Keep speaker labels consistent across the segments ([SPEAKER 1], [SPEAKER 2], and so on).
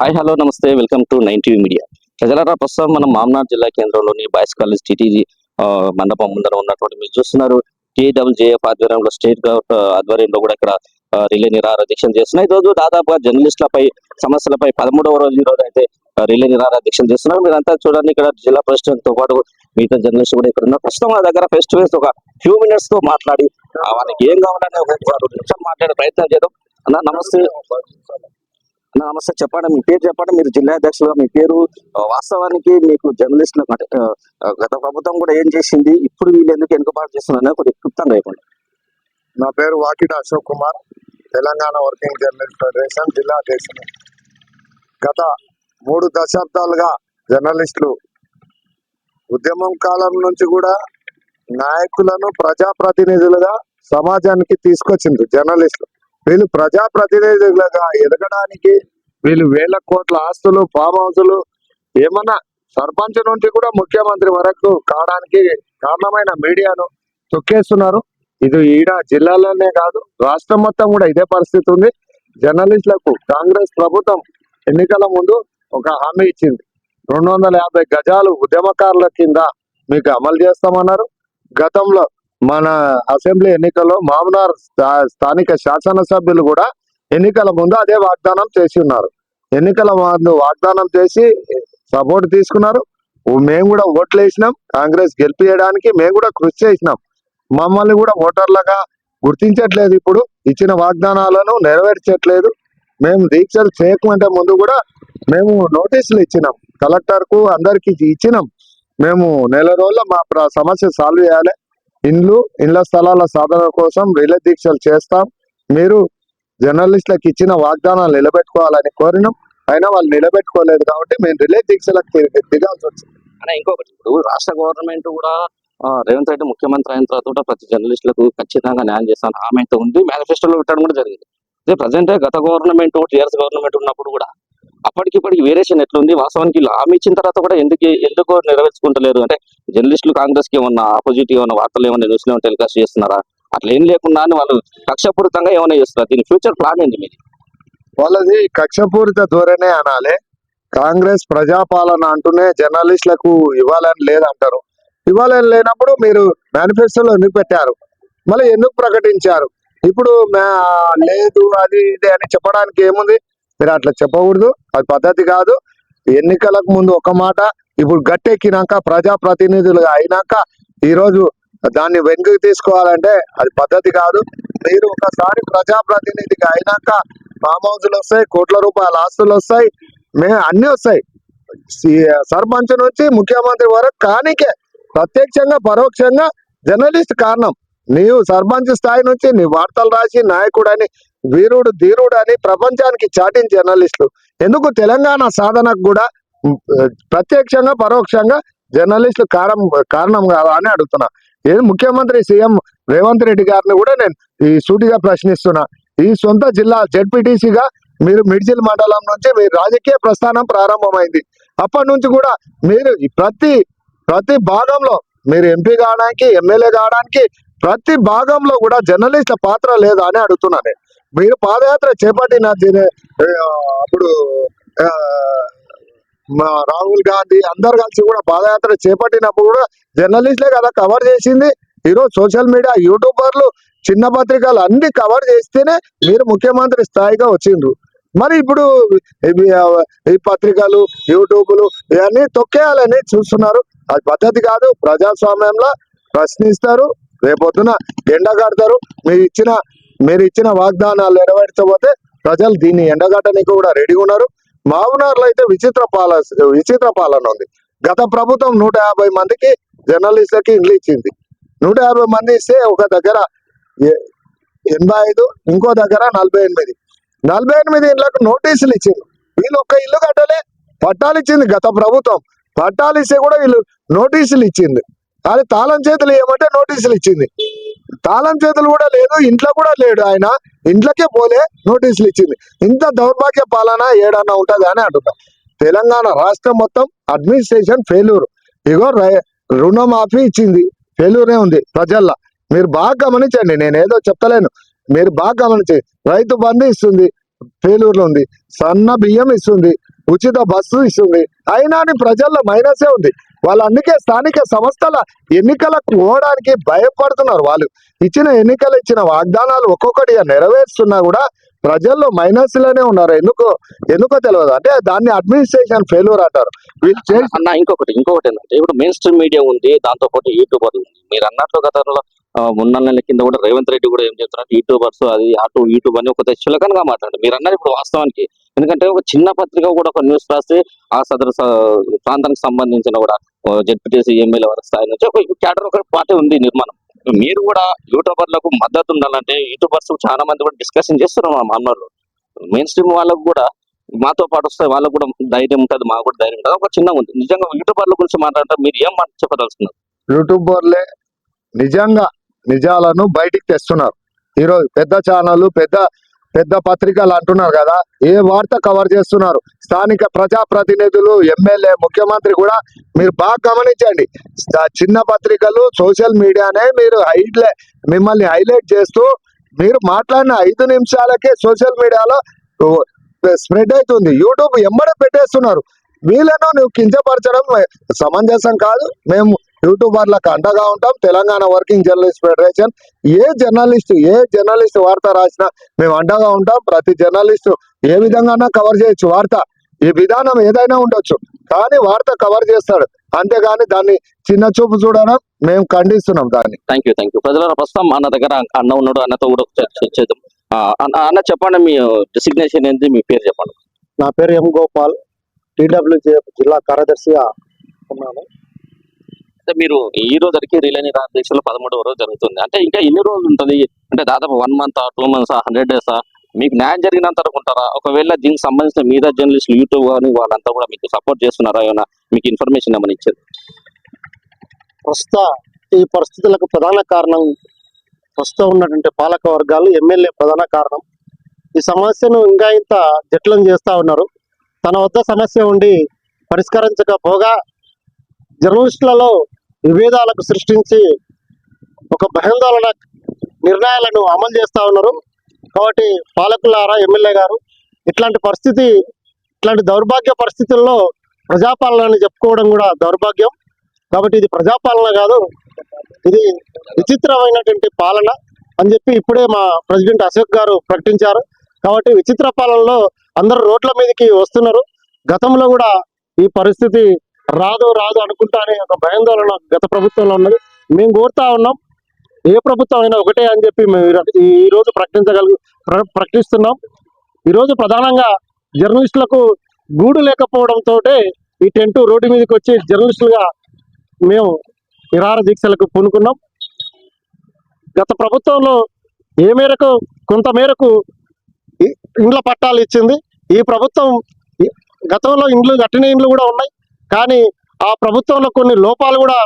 [SPEAKER 1] Hi hello నమస్తే welcome to nine TV media ప్రజలారా ప్రస్తుతం మనం మామనార్ జిల్లా కేంద్రంలోని బాయ్స్ కాలేజ్ టీటీజీ మండపం ముందర ఉన్నటువంటి మీరు చూస్తున్నారు. కేడబ్ల్యూజేఎఫ్ ఆధ్వర్యంలో స్టేట్ గవర్నమెంట్ ఆధ్వర్యంలో కూడా ఇక్కడ రిలే నిరాహార దీక్షలు చేస్తున్నాయి. ఈరోజు దాదాపుగా జర్నలిస్టులపై సమస్యలపై పదమూడవ రోజు ఈ రోజు అయితే రిలే నిరాహార దీక్షలు చేస్తున్నారు. మీరంతా చూడండి ఇక్కడ జిల్లా ప్రెసిడెంట్తో పాటు మిగతా జర్నలిస్ట్ కూడా ఇక్కడ ఉన్నారు. ప్రస్తుతం మా దగ్గర ఫేస్ టు ఫేస్ ఒక ఫ్యూ మినిట్స్తో మాట్లాడి వాళ్ళకి ఏం కావాలనే ఒక నిమిషం మాట్లాడే ప్రయత్నం చేద్దాం. అన్న నమస్తే. నమస్తే. చెప్పండి మీ పేరు చెప్పండి. మీరు జిల్లా అధ్యక్షులుగా మీ పేరు. వాస్తవానికి మీకు జర్నలిస్టులకు అంటే గత ప్రభుత్వం కూడా ఏం చేసింది? ఇప్పుడు వీళ్ళు ఎందుకు వెనుకబాటు చేస్తున్నారని కొద్దిగా క్లుప్తంగా అయిపోండి
[SPEAKER 2] నా పేరు Vakita Ashok Kumar. Telangana working journalist federation జిల్లా అధ్యక్షుడు గత మూడు దశాబ్దాలుగా జర్నలిస్టులు. ఉద్యమం కాలం నుంచి కూడా నాయకులను ప్రజాప్రతినిధులుగా సమాజానికి తీసుకొచ్చింది జర్నలిస్టులు. వీళ్ళు ప్రజాప్రతినిధులుగా ఎదగడానికి వీళ్ళు వేల కోట్ల ఆస్తులు ఫామ్ హౌసులు ఏమన్నా సర్పంచ్ నుంచి కూడా ముఖ్యమంత్రి వరకు కావడానికి కారణమైన మీడియాను తొక్కేస్తున్నారు. ఇది ఈడ జిల్లాలోనే కాదు రాష్ట్రం మొత్తం కూడా ఇదే పరిస్థితి ఉంది. జర్నలిస్టులకు కాంగ్రెస్ ప్రభుత్వం ఎన్నికల ముందు ఒక హామీ ఇచ్చింది. రెండు వందల యాభై గజాలు ఉద్యమకారుల కింద మీకు అమలు చేస్తామన్నారు. గతంలో మన అసెంబ్లీ ఎన్నికల్లో మామనార్ స్థా- స్థానిక శాసనసభ్యులు కూడా ఎన్నికల ముందు అదే వాగ్దానం చేసి ఉన్నారు ఎన్నికల ముందు వాగ్దానం చేసి సపోర్ట్ తీసుకున్నారు. మేము కూడా ఓట్లు వేసినాం కాంగ్రెస్ గెలిపించడానికి మేము కూడా కృషి చేసినాం. మమ్మల్ని కూడా ఓటర్లుగా గుర్తించట్లేదు ఇప్పుడు. ఇచ్చిన వాగ్దానాలను నెరవేర్చట్లేదు. మేము దీక్షలు చేయకమంటే ముందు కూడా మేము నోటీసులు ఇచ్చినాం. కలెక్టర్కు అందరికీ ఇచ్చినాం. మేము నెల రోజుల మా సమస్య సాల్వ్ చేయాలి. ఇండ్లు ఇండ్ల స్థలాల సాధన కోసం రిలే దీక్షలు చేస్తాం. మీరు జర్నలిస్టులకు ఇచ్చిన వాగ్దానాలు నిలబెట్టుకోవాలని కోరినాం. అయినా వాళ్ళు నిలబెట్టుకోలేదు కాబట్టి మేము రిలే దీక్షలకు దిగాల్సి వచ్చింది.
[SPEAKER 1] ఇంకొకటి ఇప్పుడు రాష్ట్ర గవర్నమెంట్ కూడా రేవంత్ రెడ్డి ముఖ్యమంత్రి అయిన తర్వాత కూడా ప్రతి జర్నలిస్టులకు ఖచ్చితంగా న్యాయం చేస్తాను ఆమె అయితే ఉంది. మేనిఫెస్టోలో పెట్టడం కూడా జరిగింది. అదే ప్రజెంట్ గత గవర్నమెంట్ టీఆర్ఎస్ గవర్నమెంట్ ఉన్నప్పుడు కూడా అప్పటికిప్పటికి వేరియేషన్ ఎట్లుంది? వాస్తవానికి హామీ ఇచ్చిన తర్వాత కూడా ఎందుకు ఎందుకు నెరవేర్చుకుంటలేరు అంటే జర్నలిస్టులు కాంగ్రెస్కి ఏమన్నా ఆపోజిట్ ఏమన్నా వార్తలు ఏమన్నా న్యూస్లో టెలికాస్ట్ చేస్తున్నారా? అట్లా ఏం లేకుండా అని వాళ్ళు కక్షపూరితంగా ఏమైనా చేస్తున్నారు? దీని ఫ్యూచర్ ప్లాన్ ఏంటి మీది?
[SPEAKER 2] వాళ్ళది కక్షపూరిత ధోరణే అనాలి. కాంగ్రెస్ ప్రజాపాలన అంటూనే జర్నలిస్టులకు ఇవ్వాలని లేదంటారు. ఇవ్వాలని లేనప్పుడు మీరు మేనిఫెస్టోలో ఎందుకు పెట్టారు? మళ్ళీ ఎందుకు ప్రకటించారు? ఇప్పుడు మా- లేదు అది ఇది అని చెప్పడానికి ఏముంది? మీరు అట్లా చెప్పకూడదు. అది పద్ధతి కాదు. ఎన్నికలకు ముందు ఒక మాట ఇప్పుడు గట్టెక్కినాక ప్రజాప్రతినిధులుగా అయినాక ఈరోజు దాన్ని వెనుకకు తీసుకోవాలంటే అది పద్ధతి కాదు. మీరు ఒకసారి ప్రజాప్రతినిధిగా అయినాక ఫామ్ హౌస్లు వస్తాయి కోట్ల రూపాయల ఆస్తులు వస్తాయి మే అన్నీ వస్తాయి. సి- సర్పంచ్ నుంచి ముఖ్యమంత్రి వరకు కానికే ప్రత్యక్షంగా పరోక్షంగా జర్నలిస్ట్ కారణం. నీవు సర్పంచ్ స్థాయి నుంచి నీ వార్తలు రాసి నాయకుడు అని వీరుడు ధీరుడు అని ప్రపంచానికి చాటిన జర్నలిస్టులు. ఎందుకు? తెలంగాణ సాధనకు కూడా ప్రత్యక్షంగా పరోక్షంగా జర్నలిస్టులు కారణం కారణం కాదా అని అడుగుతున్నా. ఏది ముఖ్యమంత్రి సీఎం రేవంత్ రెడ్డి గారిని కూడా నేను ఈ సూటిగా ప్రశ్నిస్తున్నా. ఈ సొంత జిల్లా జడ్పీటీసీగా మీరు మిడ్జిల్ మండలం నుంచి మీ రాజకీయ ప్రస్థానం ప్రారంభమైంది. అప్పటి నుంచి కూడా మీరు ప్రతి ప్రతి భాగంలో మీరు ఎంపీ కావడానికి ఎమ్మెల్యే కావడానికి ప్రతి భాగంలో కూడా జర్నలిస్ట్ల పాత్ర లేదా అని అడుగుతున్నాను నేను. మీరు పాదయాత్ర చేపట్టిన అప్పుడు మా రాహుల్ గాంధీ అందరు కలిసి కూడా పాదయాత్ర చేపట్టినప్పుడు కూడా జర్నలిస్టులే కదా కవర్ చేసింది. ఈరోజు సోషల్ మీడియా యూట్యూబర్లు చిన్న పత్రికలు అన్ని కవర్ చేస్తేనే మీరు ముఖ్యమంత్రి స్థాయిగా వచ్చిండ్రు. మరి ఇప్పుడు ఈ పత్రికలు యూట్యూబ్లు ఇవన్నీ తొక్కేయాలని చూస్తున్నారు. అది పద్ధతి కాదు. ప్రజాస్వామ్యంలో ప్రశ్నిస్తారు. రేపొద్దున ఎండగడతారు మీరు ఇచ్చిన మీరు ఇచ్చిన వాగ్దానాలు నెరవేర్చబోతే ప్రజలు దీన్ని ఎండగట్టడానికి కూడా రెడీగా ఉన్నారు. మామూనార్లో అయితే విచిత్ర పాల విచిత్ర పాలన ఉంది. గత ప్రభుత్వం నూట యాభై మందికి జర్నలిస్టులకి ఇండ్లు ఇచ్చింది. నూట యాభై మంది ఇస్తే ఒక దగ్గర ఎనభై ఐదు ఇంకో దగ్గర నలభై ఎనిమిది. నలభై ఎనిమిది ఇండ్లకు నోటీసులు ఇచ్చింది. వీళ్ళు ఒక్క ఇల్లు కట్టలే పట్టాలు ఇచ్చింది గత ప్రభుత్వం. పట్టాలు ఇస్తే కూడా వీళ్ళు నోటీసులు ఇచ్చింది. అది తాళం చేతులు ఏమంటే నోటీసులు ఇచ్చింది. తాళం చేతులు కూడా లేదు ఇంట్లో కూడా లేడు ఆయన. ఇంట్లోకే పోలే నోటీసులు ఇచ్చింది. ఇంత దౌర్భాగ్య పాలన ఏడన్నా ఉంటుంది అని అంటున్నా. తెలంగాణ రాష్ట్రం మొత్తం అడ్మినిస్ట్రేషన్ ఫెయిల్యూర్. ఇగో రుణమాఫీ ఇచ్చింది. ఫెయిల్యూరే ఉంది ప్రజల్లో. మీరు బాగా గమనించండి నేను ఏదో చెప్తలేను. మీరు బాగా గమనించండి. రైతు బంధు ఇస్తుంది ఫెయిల్యూర్లో ఉంది. సన్న బియ్యం ఇస్తుంది ఉచిత బస్సు ఇస్తుంది. అయినా అని ప్రజల్లో మైనసే ఉంది. వాళ్ళు అందుకే స్థానిక సంస్థల ఎన్నికలకు పోవడానికి భయపడుతున్నారు వాళ్ళు. ఇచ్చిన ఎన్నికలు ఇచ్చిన వాగ్దానాలు ఒక్కొక్కటి నెరవేరుస్తున్నా కూడా ప్రజల్లో మైనస్లోనే ఉన్నారు. ఎందుకో ఎందుకో తెలియదు అంటే దాన్ని అడ్మినిస్ట్రేషన్ ఫెయిల్యూర్ అంటారు. వీళ్ళు
[SPEAKER 1] అన్న ఇంకొకటి ఇంకొకటి ఏంటంటే ఇప్పుడు మెయిన్ స్ట్రీమ్ మీడియా ఉంది దాంతో పాటు యూట్యూబర్ ఉంది. మీరు అన్నట్లు గతంలో మొన్న నెలల కింద కూడా రేవంత్ రెడ్డి కూడా ఏం చెప్తున్నారు యూట్యూబర్స్ అది అటు యూట్యూబ్ అని ఒక చులకనగా మాట్లాడండి. మీరు అన్నారు ఇప్పుడు వాస్తవానికి. ఎందుకంటే ఒక చిన్న పత్రిక కూడా ఒక న్యూస్ రాస్తే ఆ సదరు ప్రాంతానికి సంబంధించిన కూడా జడ్పీటీసీ ఎమ్మెల్యే వరకు స్థాయి నుంచి ఒక క్యాడర్ ఒక పార్టీ ఉంది నిర్మాణం. మీరు కూడా యూట్యూబర్లకు మద్దతు ఉండాలంటే యూట్యూబర్స్ చాలా మంది కూడా డిస్కషన్ చేస్తున్నారు మా మామూలు. మెయిన్ స్ట్రీమ్ వాళ్ళకు కూడా మాతో పాటు వస్తే వాళ్ళకు కూడా ధైర్యం ఉంటుంది మాకు కూడా ధైర్యం ఉంటుంది. ఒక చిన్నగా ఉంది. నిజంగా యూట్యూబర్ల గురించి మాట్లాడటం మీరు ఏం మాట చెప్పదలుచుకున్నారు?
[SPEAKER 2] యూట్యూబర్లే నిజంగా నిజాలను బయటికి తెస్తున్నారు. ఈరోజు పెద్ద ఛానళ్ళు పెద్ద పెద్ద పత్రికలు అంటున్నారు కదా ఏ వార్త కవర్ చేస్తున్నారు? స్థానిక ప్రజా ప్రతినిధులు ఎమ్మెల్యే ముఖ్యమంత్రి కూడా మీరు బాగా గమనించండి. చిన్న పత్రికలు సోషల్ మీడియానే మీరు హైలైట్ మిమ్మల్ని హైలైట్ చేస్తూ మీరు మాట్లాడిన ఐదు నిమిషాలకే సోషల్ మీడియాలో స్ప్రెడ్ అవుతుంది. యూట్యూబ్ ఎమ్మడే పెట్టేస్తున్నారు. వీళ్ళను నువ్వు కించపరచడం సమంజసం కాదు. మేము యూట్యూబర్లకు అండగా ఉంటాం. తెలంగాణ వర్కింగ్ జర్నలిస్ట్ ఫెడరేషన్ ఏ జర్నలిస్ట్ ఏ జర్నలిస్ట్ వార్త రాసినా మేము అండగా ఉంటాం. ప్రతి జర్నలిస్ట్ ఏ విధంగా కవర్ చేయొచ్చు. వార్త ఈ విధానం ఏదైనా ఉండొచ్చు. కానీ వార్త కవర్ చేస్తాడు. అంతేగాని దాన్ని చిన్న చూపు చూడడం మేము ఖండిస్తున్నాం దాన్ని.
[SPEAKER 1] థ్యాంక్ యూ థ్యాంక్ యూ ప్రజల ప్రస్తుతం అన్న దగ్గర అన్న ఉన్నాడు. అన్నతో కూడా చేద్దాం. అన్న అన్న చెప్పండి మీ డిసిగ్నేషన్ ఏంటి మీ పేరు చెప్పండి.
[SPEAKER 3] నా పేరు ఎం గోపాల్. టీడబ్ల్యూజేఎఫ్ జిల్లా కార్యదర్శిగా ఉన్నాను.
[SPEAKER 1] అంటే మీరు ఈ రోజు వరకు రిలే దీక్షలు పదమూడవ రోజు జరుగుతుంది. అంటే ఇంకా ఎన్ని రోజులు ఉంటుంది? అంటే దాదాపు one month two months hundred days మీకు న్యాయం జరిగినంత అనుకుంటారా ఒకవేళ దీనికి సంబంధించిన మీద జర్నలిస్టులు యూట్యూబ్ కానీ వాళ్ళంతా కూడా మీకు సపోర్ట్ చేస్తున్నారా? ఏమైనా మీకు ఇన్ఫర్మేషన్ ఏమైనా ఇచ్చారు?
[SPEAKER 3] ప్రస్తుత ఈ పరిస్థితులకు ప్రధాన కారణం ప్రస్తుతం ఉన్నటువంటి పాలక వర్గాలు ఎమ్మెల్యే ప్రధాన కారణం. ఈ సమస్యను ఇంకా ఇంత జట్లం చేస్తా ఉన్నారు. తన వద్ద సమస్య ఉండి పరిష్కరించకపోగా జర్నలిస్టులలో విభేదాలకు సృష్టించి ఒక బహిందోళన నిర్ణయాలను అమలు చేస్తా ఉన్నారు. కాబట్టి పాలకులారా ఎమ్మెల్యే గారు ఇట్లాంటి పరిస్థితి ఇట్లాంటి దౌర్భాగ్య పరిస్థితుల్లో ప్రజాపాలన చెప్పుకోవడం కూడా దౌర్భాగ్యం. కాబట్టి ఇది ప్రజాపాలన కాదు ఇది విచిత్రమైనటువంటి పాలన అని చెప్పి ఇప్పుడే మా ప్రెసిడెంట్ అశోక్ గారు ప్రకటించారు. కాబట్టి విచిత్ర పాలనలో అందరూ రోడ్ల మీదకి వస్తున్నారు. గతంలో కూడా ఈ పరిస్థితి రాదు రాదు అనుకుంటా అనే ఒక భయాందోళన గత ప్రభుత్వంలో ఉన్నది. మేము కోరుతా ఉన్నాం. ఏ ప్రభుత్వం అయినా ఒకటే అని చెప్పి మేము ఈ రోజు ప్రకటించగలుగు ప్రకటిస్తున్నాం. ఈరోజు ప్రధానంగా జర్నలిస్టులకు గూడు లేకపోవడంతో ఈ టెంట్ రోడ్డు మీదకి వచ్చి జర్నలిస్టులుగా మేము నిరార దీక్షలకు పూనుకున్నాం. గత ప్రభుత్వంలో ఏ మేరకు కొంత మేరకు ఇండ్ల పట్టాలు ఇచ్చింది. ఈ ప్రభుత్వం గతంలో ఇండ్లు కట్టిన ఇండ్లు కూడా ఉన్నాయి. కానీ ఆ ప్రభుత్వంలో కొన్ని లోపాలు కూడా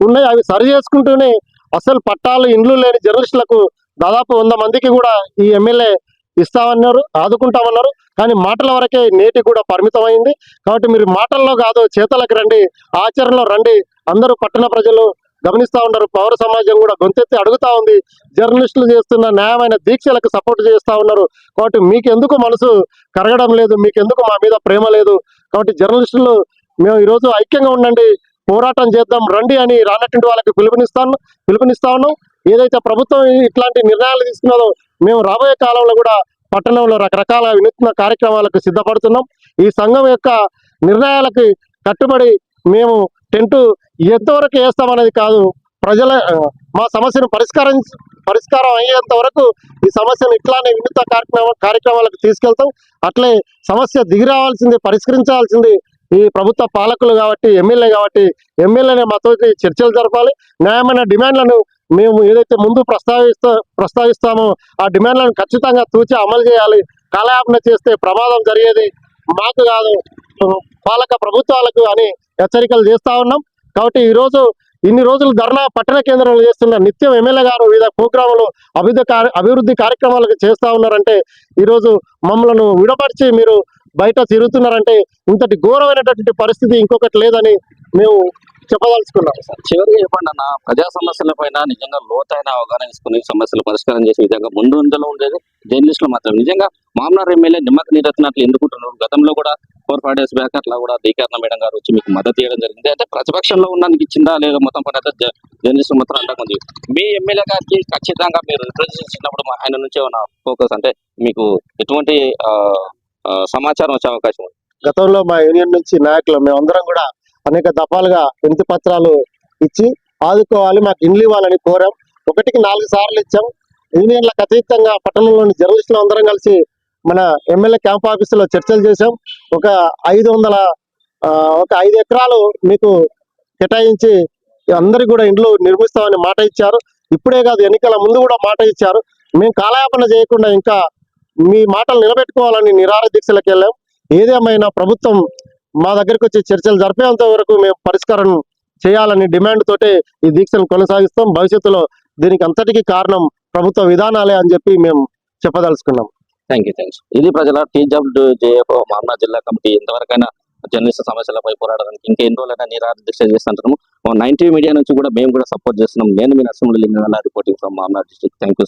[SPEAKER 3] ఉన్నాయి. అవి సరి చేసుకుంటూనే అసలు పట్టాలు ఇండ్లు లేని జర్నలిస్టులకు దాదాపు వంద మందికి కూడా ఈ ఎమ్మెల్యే ఇస్తామన్నారు ఆదుకుంటామన్నారు. కానీ మాటల వరకే నేటి కూడా పరిమితమైంది. కాబట్టి మీరు మాటల్లో కాదు చేతలకు రండి ఆచరణలో రండి. అందరూ పట్టణ ప్రజలు గమనిస్తూ ఉన్నారు. పౌర సమాజం కూడా గొంతెత్తి అడుగుతా ఉంది. జర్నలిస్టులు చేస్తున్న న్యాయమైన దీక్షలకు సపోర్ట్ చేస్తూ ఉన్నారు. కాబట్టి మీకు ఎందుకు మనసు కరగడం లేదు? మీకెందుకు మా మీద ప్రేమ లేదు? కాబట్టి జర్నలిస్టులు మేము ఈరోజు ఐక్యంగా ఉండండి పోరాటం చేద్దాం రండి అని రానటువంటి వాళ్ళకి పిలుపునిస్తాను పిలుపునిస్తా ఉన్నాం. ఏదైతే ప్రభుత్వం ఇట్లాంటి నిర్ణయాలు తీసుకున్నదో మేము రాబోయే కాలంలో కూడా పట్టణంలో రకరకాల వినూత్న కార్యక్రమాలకు సిద్ధపడుతున్నాం. ఈ సంఘం యొక్క నిర్ణయాలకి కట్టుబడి మేము టెంటు ఎంతవరకు వేస్తామనేది కాదు ప్రజల మా సమస్యను పరిష్కారం పరిష్కారం అయ్యేంత వరకు ఈ సమస్యను ఇట్లానే వినూత్న కార్యక్రమ కార్యక్రమాలకు తీసుకెళ్తాం. అట్లే సమస్య దిగిరావాల్సింది పరిష్కరించాల్సింది ఈ ప్రభుత్వ పాలకులు కాబట్టి ఎమ్మెల్యే కాబట్టి ఎమ్మెల్యేనే మాతో చర్చలు జరపాలి. న్యాయమైన డిమాండ్లను మేము ఏదైతే ముందు ప్రస్తావిస్తా ప్రస్తావిస్తామో ఆ డిమాండ్లను ఖచ్చితంగా తూచి అమలు చేయాలి. కాలయాపన చేస్తే ప్రమాదం జరిగేది మాకు కాదు. పాలక ప్రభుత్వాలకు అని హెచ్చరికలు చేస్తూ ఉన్నాం. కాబట్టి ఈ రోజు ఇన్ని రోజులు ధర్నా పట్టణ కేంద్రంలో చేస్తున్న నిత్యం ఎమ్మెల్యే గారు వివిధ ప్రోగ్రాములు అభివృద్ధి కార్య- అభివృద్ధి కార్యక్రమాలకు చేస్తూ ఉన్నారంటే ఈరోజు మమ్మలను విడపరిచి మీరు బయట తిరుగుతున్నారంటే ఇంతటి ఘోరమైనటువంటి పరిస్థితి ఇంకొకటి లేదని మేము చెప్పదలుచుకున్నాం.
[SPEAKER 1] చివరిగా చెప్పండి అన్న ప్రజా సమస్యల పైన నిజంగా లోతైన అవగాహన తీసుకుని సమస్యలు పరిష్కారం చేసే విధంగా ముందు ఉందలో ఉండేది జర్నలిస్టులు మాత్రం నిజంగా మామనార్ ఎమ్మెల్యే నిమ్మక నీరెత్తినట్లు ఎందుకుంటున్నారు గతంలో కూడా ఫోర్ ఫైవ్ డేస్ బ్యాక్ అట్లా కూడా దీకరణ మేడం గారు వచ్చి మీకు మద్దతు ఇవ్వడం జరిగింది. అంటే ప్రతిపక్షంలో ఉన్నందుకు ఇచ్చిందా లేదా మొత్తం పని అయితే జర్నలిస్టులు మొత్తం అంటకుంది మీ ఎమ్మెల్యే గారికి ఖచ్చితంగా మీరు రిప్రజెంట్ చేసినప్పుడు మా- ఆయన నుంచి ఉన్న ఫోకస్ అంటే మీకు ఎటువంటి సమాచారం వచ్చే అవకాశం ఉంది.
[SPEAKER 3] గతంలో మా యూనియన్ నుంచి నాయకులు మేమందరం కూడా అనేక దఫాలుగా వినతి పత్రాలు ఇచ్చి ఆదుకోవాలి మాకు ఇండ్లు ఇవ్వాలని కోరాం. ఒకటికి నాలుగు సార్లు ఇచ్చాం. యూనియన్లకు అతీతంగా పట్టణంలోని జర్నలిస్టులు అందరం కలిసి మన ఎమ్మెల్యే క్యాంప్ ఆఫీసులో చర్చలు చేశాం. ఒక ఐదు వందల ఆ, ఒక ఐదు ఎకరాలు మీకు కేటాయించి అందరికి కూడా ఇండ్లు నిర్మిస్తామని మాట ఇచ్చారు. ఇప్పుడే కాదు ఎన్నికల ముందు కూడా మాట ఇచ్చారు. మేము కాలయాపన చేయకుండా ఇంకా మీ మాటలు నిలబెట్టుకోవాలని నిరాహార దీక్షలకు వెళ్ళాం. ఏదేమైనా ప్రభుత్వం మా దగ్గరికి వచ్చి చర్చలు జరిపేంత వరకు మేము పరిష్కారం చేయాలని డిమాండ్ తోటే ఈ దీక్షను కొనసాగిస్తాం. భవిష్యత్తులో దీనికి అంతటికీ కారణం ప్రభుత్వ విధానాలే అని చెప్పి మేము చెప్పదలుచుకున్నాం.
[SPEAKER 1] థ్యాంక్ యూ థ్యాంక్స్ ఇది ప్రజల టీజాబ్ జేఎఫ్ మామనా జిల్లా కమిటీ ఎంతవరకైనా జర్నలిస్ట్ సమస్యలపై పోరాడడానికి ఇంకా ఎన్ని రోజులైనా నిరాహార దీక్ష చేస్తుంటాము నైన్టీ మీడియా నుంచి కూడా మేము కూడా సపోర్ట్ చేస్తున్నాం. నేను మీ నరసింహ రిపోర్టింగ్ ఫ్రమ్ మామనా డిస్ట్రిక్ట్. Thank you